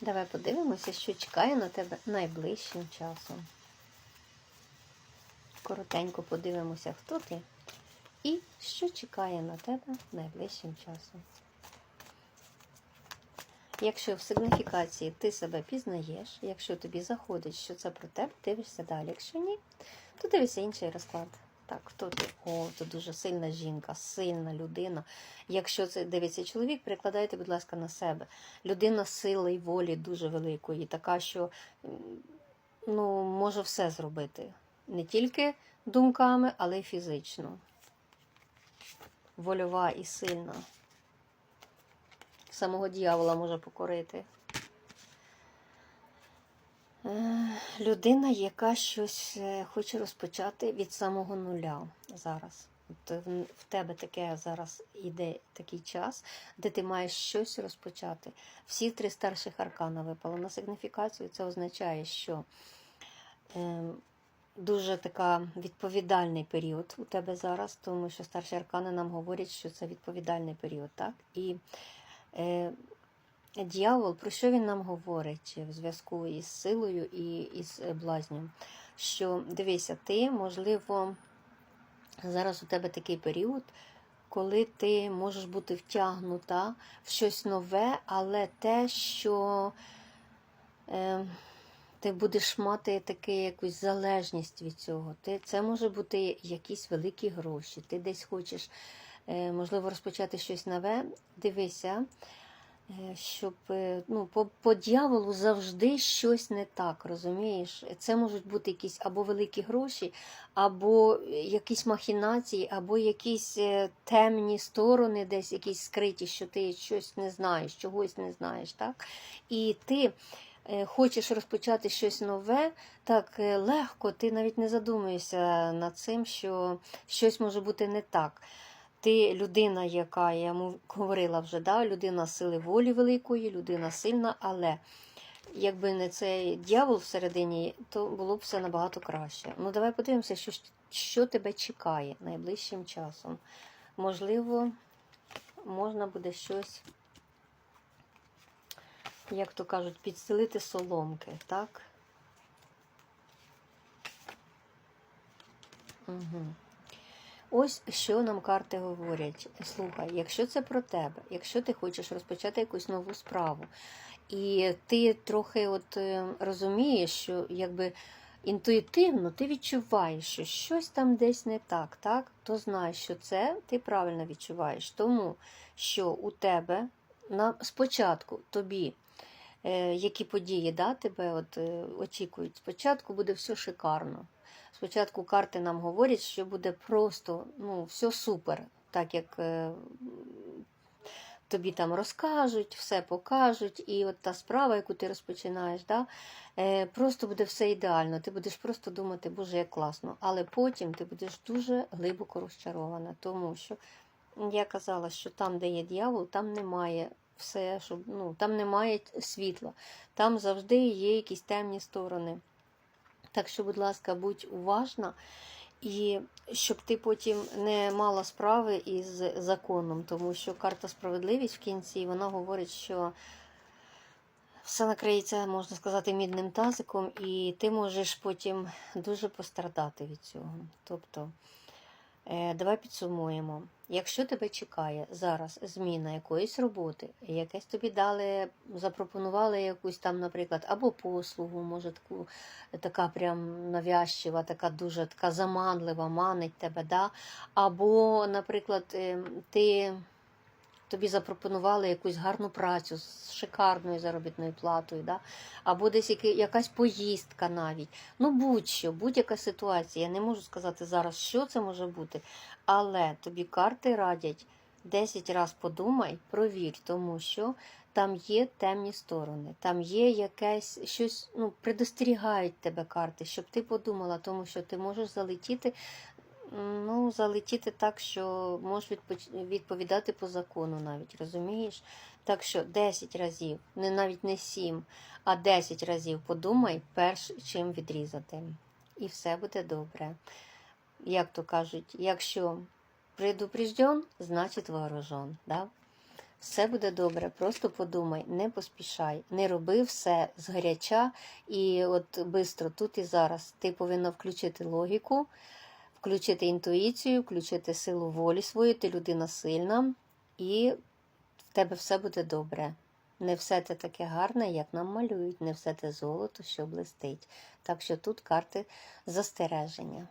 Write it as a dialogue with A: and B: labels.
A: Давай подивимося, що чекає на тебе найближчим часом. Коротенько подивимося, хто ти і що чекає на тебе найближчим часом. Якщо в сигніфікації ти себе пізнаєш, якщо тобі заходить, що це про тебе, дивишся далі. Якщо ні, то дивишся інший розклад. Так, хто ти? О, це дуже сильна жінка, сильна людина. Якщо це дивиться чоловік, перекладайте, будь ласка, на себе. Людина сили і волі дуже великої, така, що ну, може все зробити. Не тільки думками, але й фізично. Вольова і сильна. Самого дьявола може покорити. Е, Людина, яка щось е, хоче розпочати від самого нуля зараз. От в в тебе таке зараз іде такий час, де ти маєш щось розпочати. Всі три старших аркана випали на сигніфікацію. Це означає, що е, дуже така відповідальний період у тебе зараз, тому що старші аркани нам говорять, що це відповідальний період, так? І е, Дьявол, про що він нам говорить в зв'язку із силою і із е, блазнем? Що дивися, ти, можливо, зараз у тебе такий період, коли ти можеш бути втягнута в щось нове, але те, що е, ти будеш мати таку якусь залежність від цього. Ти, Це може бути якісь великі гроші. Ти десь хочеш, е, можливо, розпочати щось нове. Дивися. Е, щоб е, ну, по, по дьяволу завжди щось не так, розумієш? Це можуть бути якісь або великі гроші, або якісь махінації, або якісь е, темні сторони, десь якісь скриті, що ти щось не знаєш, чогось не знаєш. так? І ти е, хочеш розпочати щось нове, так е, легко, ти навіть не задумуєшся над цим, що щось може бути не так. Ти людина, яка я говорила вже, да? людина сили волі великої, людина сильна, але якби не цей дьявол всередині, то було б все набагато краще. Ну, давай подивимося, що, що тебе чекає найближчим часом. Можливо, можна буде щось, як то кажуть, підстелити соломки, так? Угу. Ось що нам карти говорять. Слухай, якщо це про тебе, якщо ти хочеш розпочати якусь нову справу, і ти трохи от е, розумієш, що якби інтуїтивно ти відчуваєш, що щось там десь не так, так, то знай, що це ти правильно відчуваєш. Тому що у тебе на спочатку тобі. Е, Які події да, тебе от, е, очікують? Спочатку буде все шикарно. Спочатку карти нам говорять, що буде просто ну, все супер, так як е, тобі там розкажуть, все покажуть, і от та справа, яку ти розпочинаєш, да, просто буде все ідеально. Ти будеш просто думати, боже, як класно. Але потім ти будеш дуже глибоко розчарована, тому що я казала, що там, де є дьявол, там немає. Все, щоб, ну, там немає світла, там завжди є якісь темні сторони. Так що, будь ласка, будь уважна, і щоб ти потім не мала справи із законом, тому що карта справедливість в кінці вона говорить, що все накриється, можна сказати, мідним тазиком, і ти можеш потім дуже пострадати від цього. Тобто, давай підсумуємо. Якщо тебе чекає зараз зміна якоїсь роботи, якесь тобі дали, запропонували якусь там, наприклад, або послугу, може таку така прям навязчива, така дуже така заманлива, манить тебе, да? або, наприклад, е, ти. Тобі запропонували якусь гарну працю з шикарною заробітною платою, да? або десь яка- якась поїздка навіть. Ну, будь-що, будь-яка ситуація. Я не можу сказати зараз, що це може бути, але тобі карти радять 10 разів подумай, провір, тому що там є темні сторони, там є якесь щось, ну, предостерігають тебе карти, щоб ти подумала, тому що ти можеш залетіти. Ну, залетіти так, що можеш відповідати по закону навіть, розумієш? Так що 10 разів, не навіть не 7, а 10 разів подумай, перш чим відрізати. І все буде добре. Як то кажуть, якщо предупрежден, значить вооружен. Да? Все буде добре, просто подумай, не поспішай, не роби все згаряча і от бистро тут і зараз. Ти повинна включити логіку, включити інтуїцію, включити силу волі свою, ти людина сильна, і в тебе все буде добре. Не все те таке гарне, як нам малюють, не все те золото, що блистить. Так що тут карти застереження.